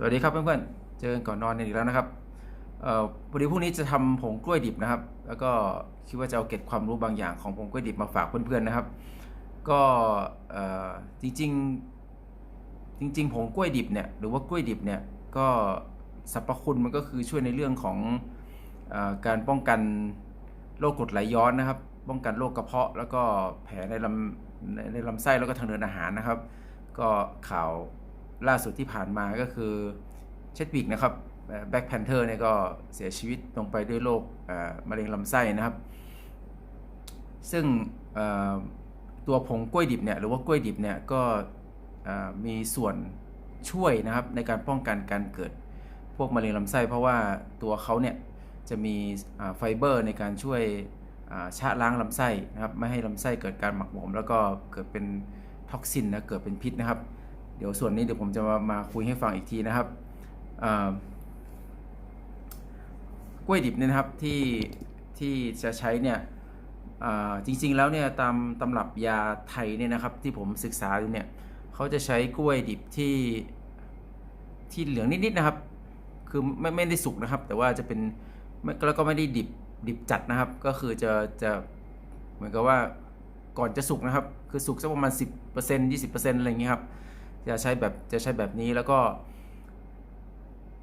สวัสดีครับเพื่อนๆ เจอกันก่อนนอนอีกแล้วนะครับเอ่อพอดีพรุ่งนี้จะทำผงกล้วยดิบนะครับ แล้วก็คิดว่าจะเอาเก็บความรู้บางอย่างของผงกล้วยดิบมาฝากเพื่อนๆนะครับ ก็เอ่อจริงๆจริงๆผงกล้วยดิบเนี่ยหรือว่ากล้วยดิบเนี่ยก็สรรพคุณมันก็คือช่วยในเรื่องของอการป้องกันโรคกรดไหลย้อนนะครับ ป้องกันโรคกระเพาะ แล้วก็แผลในลำในในลำไส้แล้วก็ทางเดินอาหารนะครับ ก็ข่าว ล่าสุดที่ผ่านมาก็คือเชดวิกนะครับแบ็คแพนเทอร์เนี่ยก็เสียชีวิตลงไปด้วยโรคมะเร็งลำไส้นะครับ ซึ่งตัวผงกล้วยดิบเนี่ยหรือว่ากล้วยดิบเนี่ยก็มีส่วนช่วยนะครับในการป้องกันการเกิดพวกมะเร็งลำไส้ เพราะว่าตัวเขาเนี่ยจะมีไฟเบอร์ในการช่วยชะล้างลำไส้นะครับไม่ให้ลำไส้เกิดการหมักหมมแล้วก็เกิดเป็นท็อกซินนะเกิดเป็นพิษนะครับ เดี๋ยวส่วนนี้เดี๋ยวผมจะมามาคุยให้ฟังอีกทีนะครับกล้วยดิบเนี่ยนะครับที่ที่จะใช้เนี่ยจริงๆแล้วเนี่ยตามตำรับยาไทยเนี่ยนะครับที่ผมศึกษาอยู่เนี่ยเขาจะใช้กล้วยดิบที่ที่เหลืองนิดๆนะครับ คือไม่ไม่ได้สุกนะครับ แต่ว่าจะเป็นแล้วก็ไม่ได้ดิบดิบจัดนะครับ ก็คือจะจะเหมือนกับว่าก่อนจะสุกนะครับ คือสุกสักประมาณ 10% 20%อะไรอย่างเงี้ยครับ จะใช้แบบจะใช้แบบนี้แล้วก็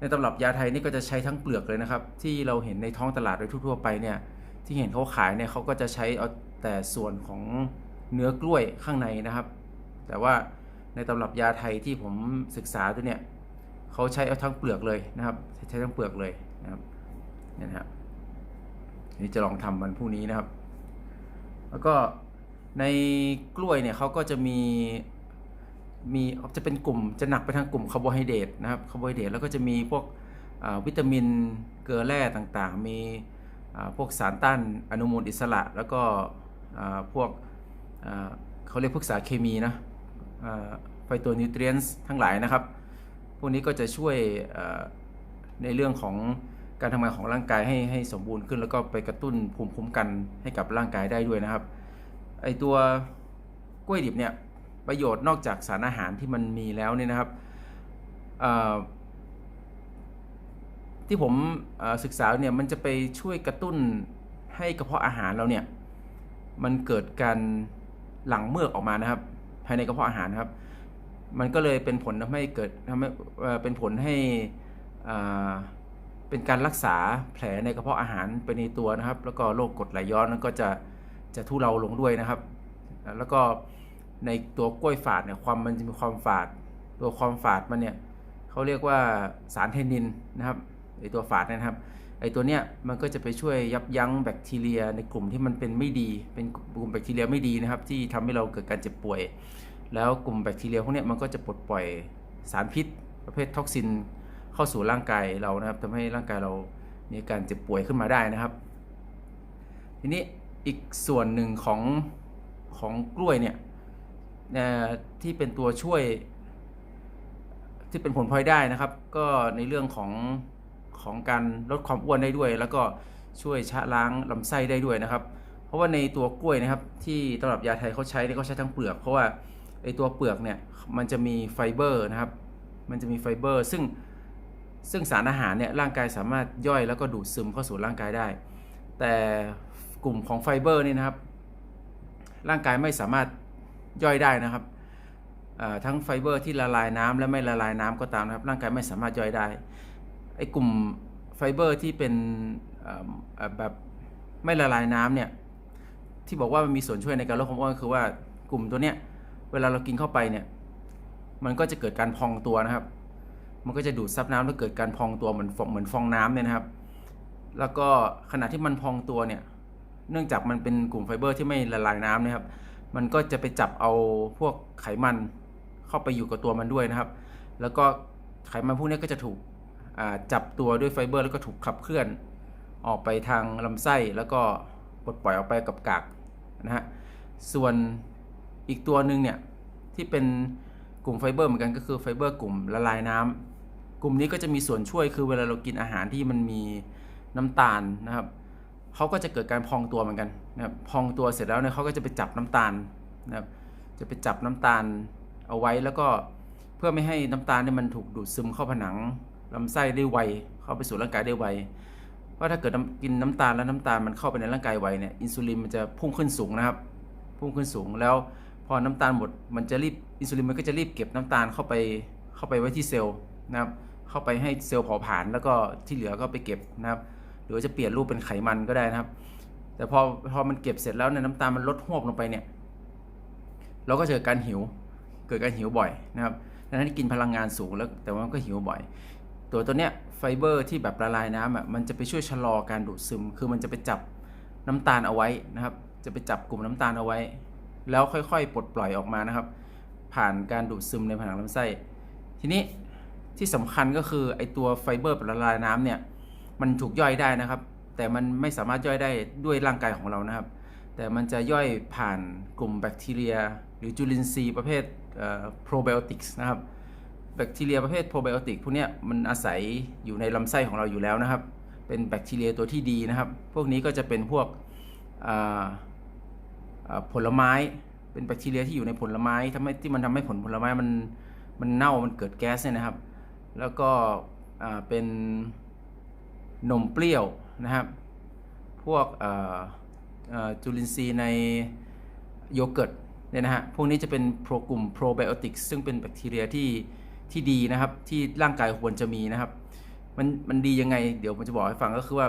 ในตำรับยาไทยนี่ก็จะใช้ทั้งเปลือกเลยนะครับ ที่เราเห็นในท้องตลาดโดยทั่วๆไปเนี่ยที่เห็นเขาขายเนี่ยเขาก็จะใช้เอาแต่ส่วนของเนื้อกล้วยข้างในนะครับ แต่ว่าในตำรับยาไทยที่ผมศึกษาตัวเนี่ยเขาใช้เอาทั้งเปลือกเลยนะครับ ใช้ทั้งเปลือกเลยนะครับนี่นะครับนี่จะลองทำวันพรุ่งนี้นะครับ แล้วก็ในกล้วยเนี่ยเขาก็จะมี มีจะเป็นกลุ่มจะหนักไปทางกลุ่มคาร์โบไฮเดรตนะครับคาร์โบไฮเดรตแล้วก็จะมีพวกวิตามินเกลือแร่ต่างๆ มีพวกสารต้านอนุมูลอิสระ แล้วก็พวกเขาเรียกพวกสารเคมีนะไฟโตนิวเทรียนส์ทั้งหลายนะครับ พวกนี้ก็จะช่วยในเรื่องของการทำงานของร่างกายให้ให้สมบูรณ์ขึ้น แล้วก็ไปกระตุ้นภูมิคุ้มกันให้กับร่างกายได้ด้วยนะครับไอตัวกล้วยดิบเนี่ย ประโยชน์นอกจากสารอาหารที่มันมีแล้วเนี่ยนะครับที่ผมศึกษาเนี่ยมันจะไปช่วยกระตุ้นให้กระเพาะอาหารเราเนี่ยมันเกิดการหลั่งเมือกออกมานะครับ ภายในกระเพาะอาหารครับ มันก็เลยเป็นผลทำให้เกิดทำให้เป็นผลให้เป็นการรักษาแผลในกระเพาะอาหารไปในตัวนะครับ แล้วก็โรคกรดไหลย้อนนั้นก็จะจะทุเลาลงด้วยนะครับ แล้วก็ ในตัวกล้วยฝาดเนี่ยความมันจะมีความฝาด ตัวความฝาดมันเนี่ยเขาเรียกว่าสารเทนินนะครับไอตัวฝาดนะครับไอตัวเนี้ยมันก็จะไปช่วยยับยั้งแบคทีเรียในกลุ่มที่มันเป็นไม่ดีเป็นกลุ่มแบคทีเรียไม่ดีนะครับ ที่ทำให้เราเกิดการเจ็บป่วย แล้วกลุ่มแบคทีเรียพวกเนี้ยมันก็จะปลดปล่อยสารพิษ ประเภทท็อกซินเข้าสู่ร่างกายเรานะครับทำให้ร่างกายเรามีการเจ็บป่วยขึ้นมาได้นะครับ ทีนี้อีกส่วนหนึ่งของของกล้วยเนี่ย ที่เป็นตัวช่วย ที่เป็นผลพลอยได้นะครับ ก็ในเรื่องของของการลดความอ้วนได้ด้วย แล้วก็ช่วยชะล้างลำไส้ได้ด้วยนะครับ เพราะว่าในตัวกล้วยนะครับ ที่ตำรับยาไทยเขาใช้เนี่ยเขาใช้ทั้งเปลือก เพราะว่าไอตัวเปลือกเนี่ยมันจะมีไฟเบอร์นะครับ มันจะมีไฟเบอร์ ซึ่งซึ่งสารอาหารเนี่ยร่างกายสามารถย่อยแล้วก็ดูดซึมเข้าสู่ร่างกายได้ แต่กลุ่มของไฟเบอร์นี่นะครับ ร่างกายไม่สามารถ ย่อยได้นะครับทั้งไฟเบอร์ที่ละลายน้ำและไม่ละลายน้ำก็ตามนะครับร่างกายไม่สามารถย่อยได้ไอ้กลุ่มไฟเบอร์ที่เป็นแบบไม่ละลายน้ำเนี่ยที่บอกว่ามันมีส่วนช่วยในการลดความอ้วนคือว่ากลุ่มตัวเนี้ยเวลาเรากินเข้าไปเนี่ยมันก็จะเกิดการพองตัวนะครับ มันก็จะดูดซับน้ำแล้วเกิดการพองตัวเหมือนฟองเหมือนฟองน้ำเนี่ยนะครับ แล้วก็ขณะที่มันพองตัวเนี่ยเนื่องจากมันเป็นกลุ่มไฟเบอร์ที่ไม่ละลายน้ำนะครับ มันก็จะไปจับเอาพวกไขมันเข้าไปอยู่กับตัวมันด้วยนะครับ แล้วก็ไขมันพวกนี้ก็จะถูกจับตัวด้วยไฟเบอร์ แล้วก็ถูกขับเคลื่อน ออกไปทางลำไส้แล้วก็ปลดปล่อยออกไปกับกากนะฮะ ส่วนอีกตัวหนึ่งเนี่ยที่เป็นกลุ่มไฟเบอร์เหมือนกันก็คือไฟเบอร์กลุ่มละลายน้ำกลุ่มนี้ก็จะมีส่วนช่วยคือเวลาเรากินอาหารที่มันมีน้ำตาลนะครับ เขาก็จะเกิดการพองตัวเหมือนกันนะครับพองตัวเสร็จแล้วเนี่ยเขาก็จะไปจับน้ำตาลนะครับจะไปจับน้ำตาลเอาไว้แล้วก็เพื่อไม่ให้น้ำตาลเนี่ยมันถูกดูดซึมเข้าผนังลำไส้ได้ไวเข้าไปสู่ร่างกายได้ไวเพราะถ้าเกิดกินน้ำตาลแล้วน้ำตาลมันเข้าไปในร่างกายไวเนี่ยอินซูลินมันจะพุ่งขึ้นสูงนะครับ พุ่งขึ้นสูงแล้วพอน้ำตาลหมดมันจะรีบอินซูลินมันก็จะรีบเก็บน้ำตาลเข้าไปเข้าไปไว้ที่เซลล์นะครับเข้าไปให้เซลล์เผาผลาญแล้วก็ที่เหลือก็ไปเก็บนะครับ หรือจะเปลี่ยนรูปเป็นไขมันก็ได้นะครับ แต่พอพอมันเก็บเสร็จแล้วเนี่ยน้ำตาลมันลดหวบลงไปเนี่ยเราก็เกิดการหิวเกิดการหิวบ่อยนะครับดังนั้นกินพลังงานสูงแล้วแต่ว่ามันก็หิวบ่อย ตัวตัวเนี้ยไฟเบอร์ที่แบบละลายน้ำอะมันจะไปช่วยชะลอการดูดซึม คือมันจะไปจับน้ำตาลเอาไว้นะครับ จะไปจับกลุ่มน้ำตาลเอาไว้ แล้วค่อยๆ ปลดปล่อยออกมานะครับ ผ่านการดูดซึมในผนังลำไส้ ทีนี้ที่สำคัญก็คือไอตัวไฟเบอร์ละลายน้ำเนี่ย มันถูกย่อยได้นะครับ แต่มันไม่สามารถย่อยได้ด้วยร่างกายของเรานะครับ แต่มันจะย่อยผ่านกลุ่มแบคทีเรีย หรือจุลินทรีย์ประเภทโปรไบโอติกส์นะครับแบคทีเรียประเภทโปรไบโอติกพวกเนี้ยมันอาศัยอยู่ในลำไส้ของเราอยู่แล้วนะครับ เป็นแบคทีเรียตัวที่ดีนะครับ พวกนี้ก็จะเป็นพวกผลไม้เป็นแบคทีเรียที่อยู่ในผลไม้ทำให้ที่มันทำให้ผลผลไม้มันมันเน่ามันเกิดแก๊สเนี่ยนะครับ แล้วก็เป็น นมเปรี้ยวนะครับ พวกจุลินทรีย์ในโยเกิร์ตเนี่ยนะฮะ พวกนี้จะเป็นโปรกลุ่มโปรไบโอติกซึ่งเป็นแบคทีเรียที่ที่ดีนะครับ ที่ร่างกายควรจะมีนะครับ มันมันดียังไง เดี๋ยวผมจะบอกให้ฟังก็คือว่า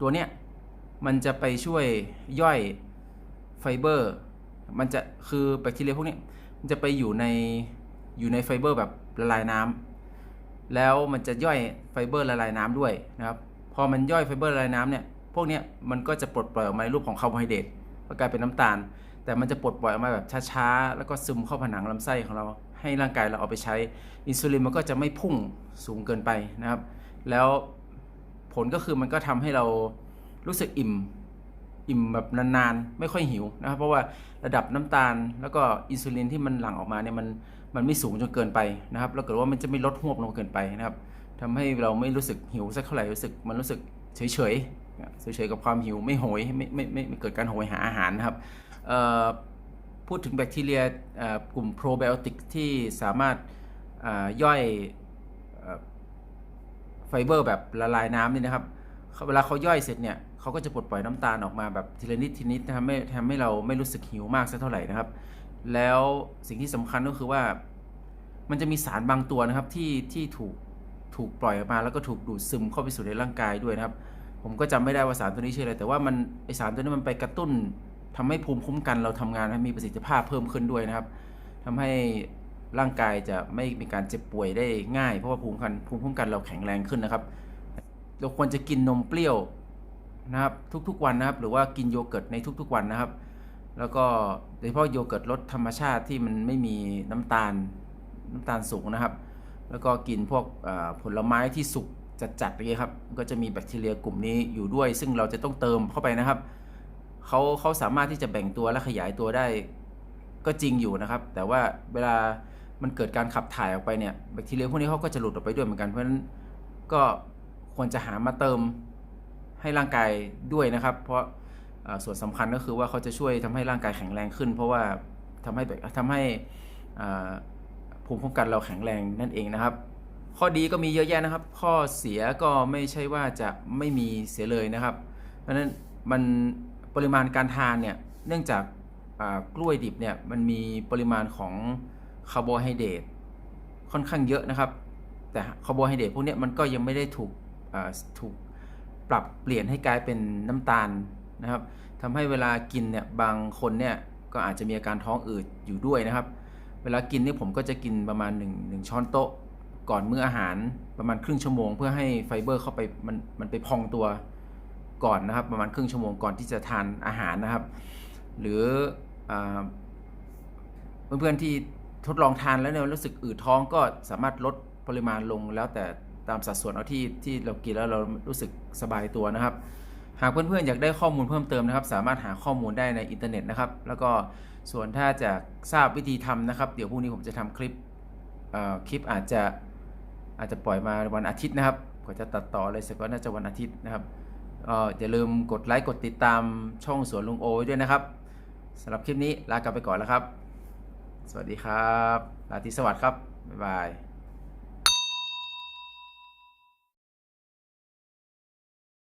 ตัวเนี้ยมันจะไปช่วยย่อยไฟเบอร์ มันจะคือแบคทีเรียพวกนี้มันจะไปอยู่ในอยู่ในไฟเบอร์แบบละลายน้ำแล้วมันจะย่อยไฟเบอร์ละลายน้ำด้วยนะครับ อมันย่อยไฟเบอร์ละลายน้ำเนี่ยพวกเนี้ยมันก็จะปลดปล่อยออกมาในรูปของคาร์โบไฮเดรตก็กลายเป็นน้ำตาล แต่มันจะปลดปล่อยออกมาแบบช้าๆ แล้วก็ซึมเข้าผนังลำไส้ของเรา ให้ร่างกายเราเอาไปใช้ อินซูลินมันก็จะไม่พุ่งสูงเกินไปนะครับ แล้วผลก็คือมันก็ทำให้เรารู้สึกอิ่ม อิ่มแบบนานๆ ไม่ค่อยหิวนะครับ เพราะว่าระดับน้ำตาล แล้วก็อินซูลินที่มันหลั่งออกมาเนี่ยมันมันไม่สูงจนเกินไปนะครับ แล้วเกิดว่ามันจะไม่ลดหวบลงเกินไปนะครับ ทำให้เราไม่รู้สึกหิวสักเท่าไหร่รู้สึกมันรู้สึกเฉยๆเฉยๆกับความหิวไม่โหยไม่ไม่ไม่เกิดการโหยหาอาหารนะครับพูดถึงแบคทีเรียกลุ่มโปรไบโอติกที่สามารถย่อยไฟเบอร์แบบละลายน้ำนี่นะครับเวลาเขาย่อยเสร็จเนี่ยเขาก็จะปลดปล่อยน้ำตาลออกมาแบบทีละนิดทีนิดทำให้ทำให้เราไม่รู้สึกหิวมากสักเท่าไหร่นะครับ แล้วสิ่งที่สำคัญก็คือว่า มันจะมีสารบางตัวนะครับที่ที่ถูก ถูกปล่อยออกมาแล้วก็ถูกดูดซึมเข้าไปสู่ในร่างกายด้วยนะครับ ผมก็จำไม่ได้ว่าสารตัวนี้ชื่ออะไรแต่ว่ามันไอสารตัวนี้มันไปกระตุ้นทำให้ภูมิคุ้มกันเราทำงานมีประสิทธิภาพเพิ่มขึ้นด้วยนะครับทำให้ร่างกายจะไม่มีการเจ็บป่วยได้ง่ายเพราะว่าภูมิคุ้มกันภูมิคุ้มกันเราแข็งแรงขึ้นนะครับ เราควรจะกินนมเปรี้ยวนะครับทุกๆวันนะครับ หรือว่ากินโยเกิร์ตในทุกๆวันนะครับ แล้วก็โดยเฉพาะโยเกิร์ตรสธรรมชาติที่มันไม่มีน้ำตาลน้ำตาลสูงนะครับ แล้วก็กินพวกผลไม้ที่สุกจัดๆอย่างเงี้ยครับก็จะมีแบคทีเรียกลุ่มนี้อยู่ด้วย ซึ่งเราจะต้องเติมเข้าไปนะครับเขาเขาสามารถที่จะแบ่งตัวและขยายตัวได้ก็จริงอยู่นะครับ แต่ว่าเวลามันเกิดการขับถ่ายออกไปเนี่ยแบคทีเรียพวกนี้เขาก็จะหลุดออกไปด้วยเหมือนกันเพราะฉะนั้นก็ควรจะหามาเติมให้ร่างกายด้วยนะครับ เพราะส่วนสำคัญก็คือว่าเขาจะช่วยทำให้ร่างกายแข็งแรงขึ้น เพราะว่าทำให้แบบทำให้อ่า ภูมิคุ้มกันเราแข็งแรงนั่นเองนะครับ ข้อดีก็มีเยอะแยะนะครับ ข้อเสียก็ไม่ใช่ว่าจะไม่มีเสียเลยนะครับ เพราะฉะนั้นมันปริมาณการทานเนี่ยเนื่องจากกล้วยดิบเนี่ยมันมีปริมาณของคาร์โบไฮเดรตค่อนข้างเยอะนะครับ แต่คาร์โบไฮเดรตพวกนี้มันก็ยังไม่ได้ถูกถูกปรับเปลี่ยนให้กลายเป็นน้ำตาลนะครับทำให้เวลากินเนี่ยบางคนเนี่ยก็อาจจะมีอาการท้องอืดอยู่ด้วยนะครับ เวลากินนี่ผมก็จะกินประมาณ1 1ช้อนโต๊ะ ก่อนมื้ออาหารประมาณครึ่งชั่วโมง เพื่อให้ไฟเบอร์เข้าไปมันมันไปพองตัวก่อนนะครับ ประมาณครึ่งชั่วโมงก่อนที่จะทานอาหารนะครับ หรืออเพื่อนๆที่ทดลองทานแล้วเนี่ยรู้สึกอืดท้องก็สามารถลดปริมาณลงแล้วแต่ตามสัดส่วนเอาที่ที่เรากินแล้วเรารู้สึกสบายตัวนะครับ หากเพื่อนๆอยากได้ข้อมูลเพิ่มเติมนะครับ สามารถหาข้อมูลได้ในอินเทอร์เน็ตนะครับ แล้วก็ ส่วนถ้าจะทราบวิธีทำนะครับ เดี๋ยวพรุ่งนี้ผมจะทำคลิปคลิปอาจจะอาจจะปล่อยมาวันอาทิตย์นะครับก็จะตัดต่อเลยสักก็น่าจะวันอาทิตย์นะครับเอ่ออย่าลืมกดไลค์กดติดตามช่องสวนลุงโอไว้ด้วยนะครับสำหรับคลิปนี้ลากลับไปก่อนแล้วครับ สวัสดีครับราตรีสวัสดิ์ครับ บ๊ายบาย